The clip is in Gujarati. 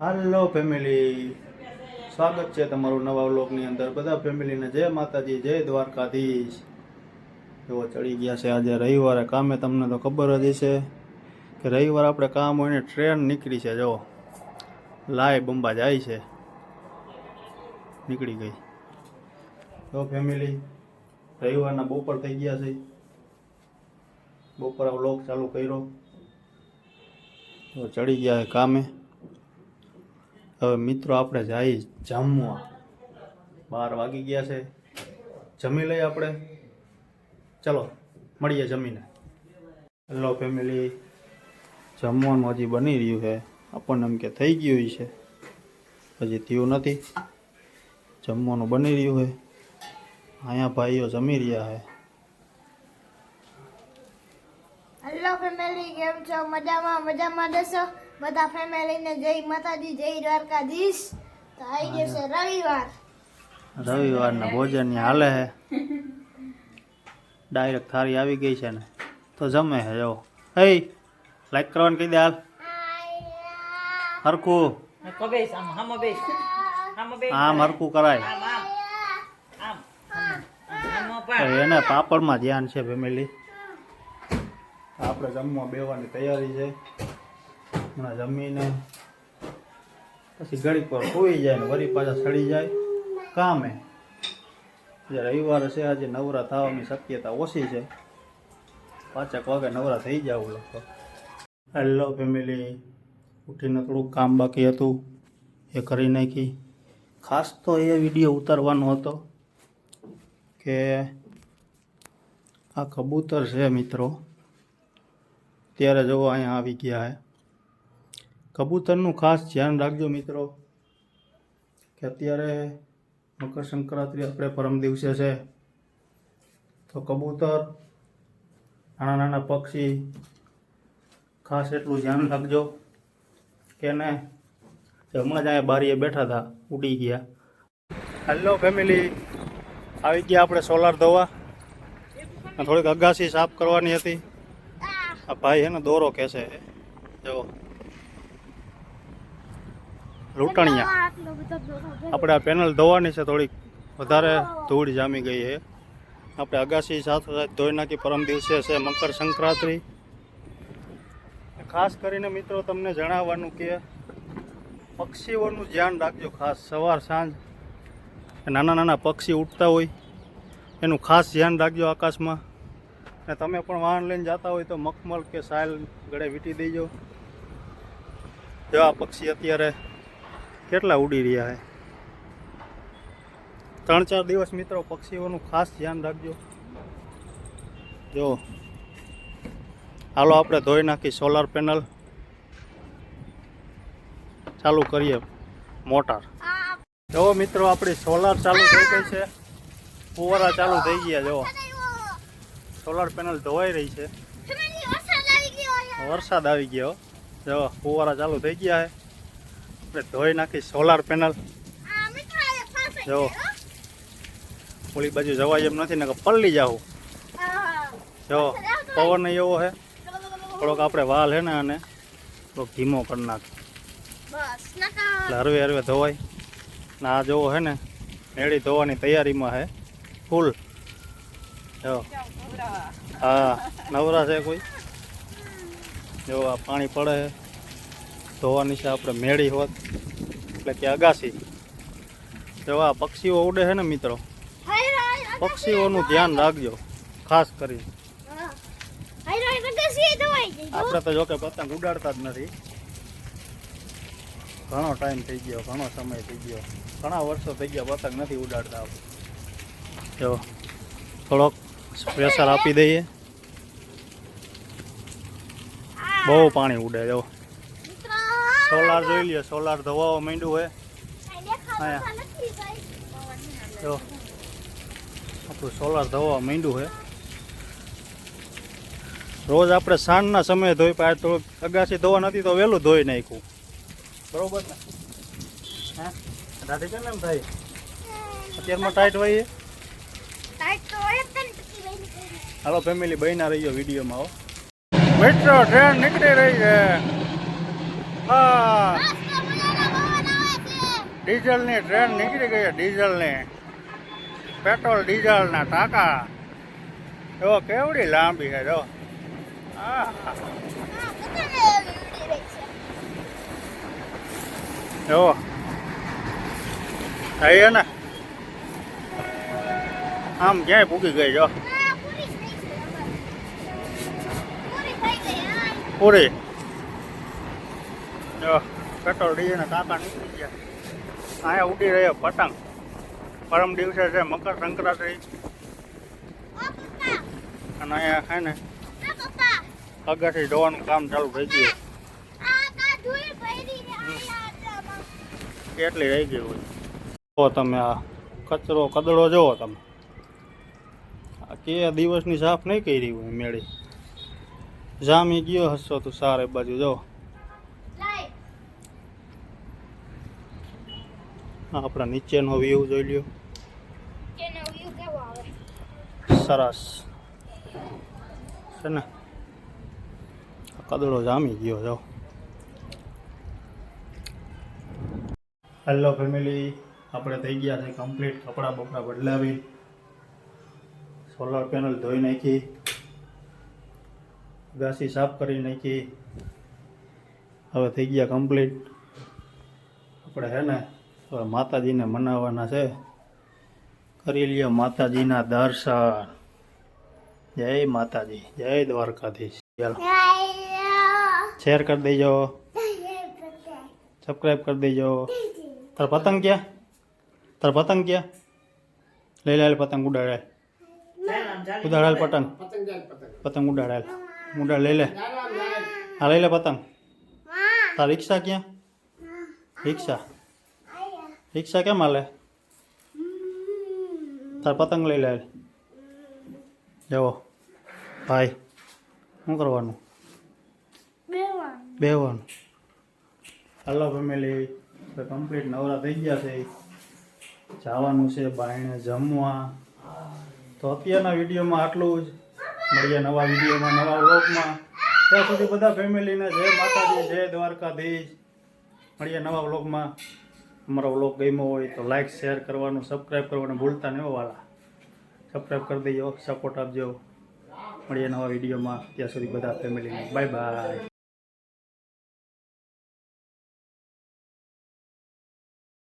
હાલો ફેમિલી સ્વાગત છે તમારું નવા વ્લોગની અંદર. બધા ફેમિલીને જય માતાજી, જય દ્વારકાધીશ. એવો ચડી ગયા છે આજે રવિવારે. કામે તમને તો ખબર જ છે કે રવિવાર આપણે કામ હોય ને ટ્રેન નીકળી છે જો લાય બંબા જાય છે. નીકળી ગઈ. તો ફેમિલી રવિવારના બપોર થઈ ગયા છે. બપોર વ્લોગ ચાલુ કર્યો. તો ચડી ગયા કામે. હવે મિત્રો, આપણે જઈ જમવા. બાર વાગી ગયા છે. જમી લઈએ આપણે. ચલો, મળીએ જમીને. હેલો ફેમિલી જમવાનું હજી બની રહ્યું છે. આપણને એમ કે થઈ ગયું છે. હજી થયું નથી. જમવાનું બની રહ્યું છે. અહીંયા ભાઈઓ જમી રહ્યા છે. હેલો ફેમિલી કેમ છો? મજામાં? મજામાં? દેશો બધા ફેમિલીને જય માતાજી જય દ્વારકાધીશ. તો આવી ગયો છે રવિવાર. રવિવારના ભોજનની હાલે હે. ડાયરેક્ટ થાળી આવી ગઈ છે ને. તો જમે હે જો હે લાઈક કરવાનું કહી દે હાલ. હરખું. આમ હરખું કરાય. એને પાપડમાં ધ્યાન છે ફેમિલી આપણે જમવા બેવાની તૈયારી છે. હમણાં જમીને. પછી ઘડીક પર સૂઈ જાય ને વળી પાછા સડી જાય. કામે. જે રવિવાર છે, આજે નવરા થવાની શક્યતા ઓછી છે. પાંચેક વાગે નવરા થઈ જાવ લોકો હેલો ફેમિલી ઉઠીને થોડુંક કામ બાકી હતું. એ કરી નાખી. ખાસ તો એ વીડિયો ઉતારવાનો હતો કે આ કબૂતર છે, મિત્રો. ત્યારે જો અહીંયા આવી ગયા છે કબૂતરનું ખાસ ધ્યાન રાખજો મિત્રો, કે અત્યારે મકર સંક્રાંતિ આપણે પરમ દિવસે છે. તો કબૂતર, નાના નાના પક્ષી, ખાસ એટલું ધ્યાન રાખજો, કે ને હમણાં જ અહીંયા બારીએ બેઠા હતા, ઉડી ગયા. હેલો ફેમિલી આવી ગયા આપણે સોલાર ધોવા થોડીક અગાસી સાફ કરવાની હતી. આ ભાઈ છે ને દોરો કહેશે જો લૂંટણિયા. આપણે આ પેનલ ધોવાની છે થોડીક વધારે ધૂળ જામી ગઈ છે. આપણે અગાસી સાથે સાથે ધોઈ નાખી પરમ દિવસે છે મકર સંક્રાંતિ. ખાસ કરીને મિત્રો તમને જણાવવાનું કે પક્ષીઓનું ધ્યાન રાખજો ખાસ સવાર સાંજ. નાના નાના પક્ષી ઉઠતા હોય એનું ખાસ ધ્યાન રાખજો આકાશમાં. અને તમે પણ વાહન લઈને જતા હોય તો મખમલ કે સાયલ ગળે વીંટી દેજો. જો આ પક્ષી અત્યારે કેટલા ઉડી રહ્યા છે ત્રણ ચાર દિવસ મિત્રો પક્ષીઓનું ખાસ ધ્યાન રાખજો. જો હાલો આપણે ધોઈ નાખી સોલાર પેનલ ચાલુ કરીએ મોટર. આ જો મિત્રો આપણી સોલાર ચાલુ થઈ ગઈ છે. ફુવારા ચાલુ થઈ ગયા જો. સોલાર પેનલ ધોવાઈ રહી છે. વરસાદ આવી ગયો છે. વરસાદ આવી ગયો. જો ફુવારા ચાલુ થઈ ગયા છે આપણે ધોઈ નાખી સોલાર પેનલ જો. ઓલી બાજુ જવાય એમ નથી ને કે પલ્લી જાવું જો પવન એવો છે થોડોક આપણે વાલ હે ને અને થોડોક ધીમો કરી નાખ. એટલે હરવે હરવે ધોવાય. ને આ જોવો છે ને મેળી ધોવાની તૈયારીમાં છે ફૂલ. જો. હા નવરા છે કોઈ. જો આ પાણી પડે છે ધોવાની છે આપણે મેળી હોત. એટલે કે અગાસી. એવા પક્ષીઓ ઉડે છે ને મિત્રો પક્ષીઓનું ધ્યાન રાખજો ખાસ કરી. આપણે તો જોકે પતંગ ઉડાડતા જ નથી. ઘણો ટાઈમ થઈ ગયો ઘણો સમય થઈ ગયો. ઘણા વર્ષો થઈ ગયા પતંગ નથી ઉડાડતા આપણે. જો થોડોક પ્રેશર આપી દઈએ. બહુ પાણી ઉડે જો. સોલાર જોઈ લ્યો, સોલાર ધવાઓ માંડ્યું હોય. કાંઈ દેખાતું જો. આપણું સોલાર ધોવા માંડ્યું છે રોજ આપણે સાંજના સમયે ધોઈ પાય તો અગાસી ધોવા નથી, તો વહેલું ધોઈ નાખ્યું. બરોબર ને? હા? દાદી કેમ એમ થાય? અત્યારમાં ટાઈટ હોય. હાલો ફેમિલી બહીના રહી વિડીયોમાં આવો મિત્રો ટ્રેન નીકળી રહી છે. હા બસ તો મજાના ડીઝલની ટ્રેન નીકળી ગઈ છે ડીઝલની. પેટ્રોલ ડીઝલના ટાંકા. જો કેવડી લાંબી છે જો. આ હા પતંગ એવી ઉડી રહી છે જો. થઈ ને આમ ક્યાંય પૂકી ગઈ જો હા. પૂરી થઈ ગઈ અમારે. પૂરી થઈ ગઈ હા પૂરી જો, પેટ્રોલ, ડીઝલના ટાંકા નીકળી ગયા. અહીંયા ઉડી રહ્યો પતંગ. પરમ દિવસે છે મકર સંક્રાંતિ. અને અહીંયા છે ને અગાથી ધોવાનું કામ ચાલુ થઈ ગયું. કેટલી રહી ગઈ હોય. જો તમે આ કચરો કદડો જુઓ તમે. આ કે દિવસની સાફ નહીં કરી હોય મેળી. જામી ગયો હશો તું સારે બાજુ, જો લાઈ આ આપણા નીચેનો વ્યૂ જોઈ લ્યો. સરસ. છે ને? કદડો જામી ગયો જો હેલો ફેમિલી આપણે થઈ ગયા છે કમ્પ્લીટ કપડાં બપડા બદલાવી. સોલાર પેનલ ધોઈ નાખી. ઘાસી સાફ કરી નાખી. હવે થઈ ગયા કમ્પ્લીટ આપણે છે ને માતાજીને મનાવવાના છે. કરી લ્યો માતાજીના દર્શન. જય માતાજી, જય દ્વારકાધીશ. શેર કરી દેજો. સબસ્ક્રાઈબ કરી દેજો. તાર પતંગ ક્યાં? તાર પતંગ ક્યાં? લઈ લે પતંગ ઉડાડે. ઉડાડેલ પતંગ. પતંગ ઉડાડેલ ઉડાડ, લઈ લે. હા, લઈ લે પતંગ. તાર રિક્ષા ક્યાં? રિક્ષા રિક્ષા કેમ હાલે તાર પતંગ લઈ લે જવો ભાઈ શું કરવાનું બેવાનું હલો ફેમિલી તો કમ્પ્લીટ નવરા થઈ ગયા છે જવાનું છે બાયણે જમવા તો અત્યારના વિડીયોમાં આટલું જ મળીએ નવા વિડીયોમાં નવા વ્લોગમાં ત્યાં સુધી બધા ફેમિલીને જય માતાજી જય દ્વારકાધીશ મળીએ નવા વ્લોગમાં અમારો વ્લોગ ગમ્યો હોય તો લાઈક શેર કરવાનું સબસ્ક્રાઈબ કરવાનું ભૂલતા નહીં વાલા. સબસ્ક્રાઈબ કરી દેજો સપોર્ટ આપજો. મળીએ નવા વિડીયોમાં ત્યાં સુધી બધા ફેમિલીને બાય બાય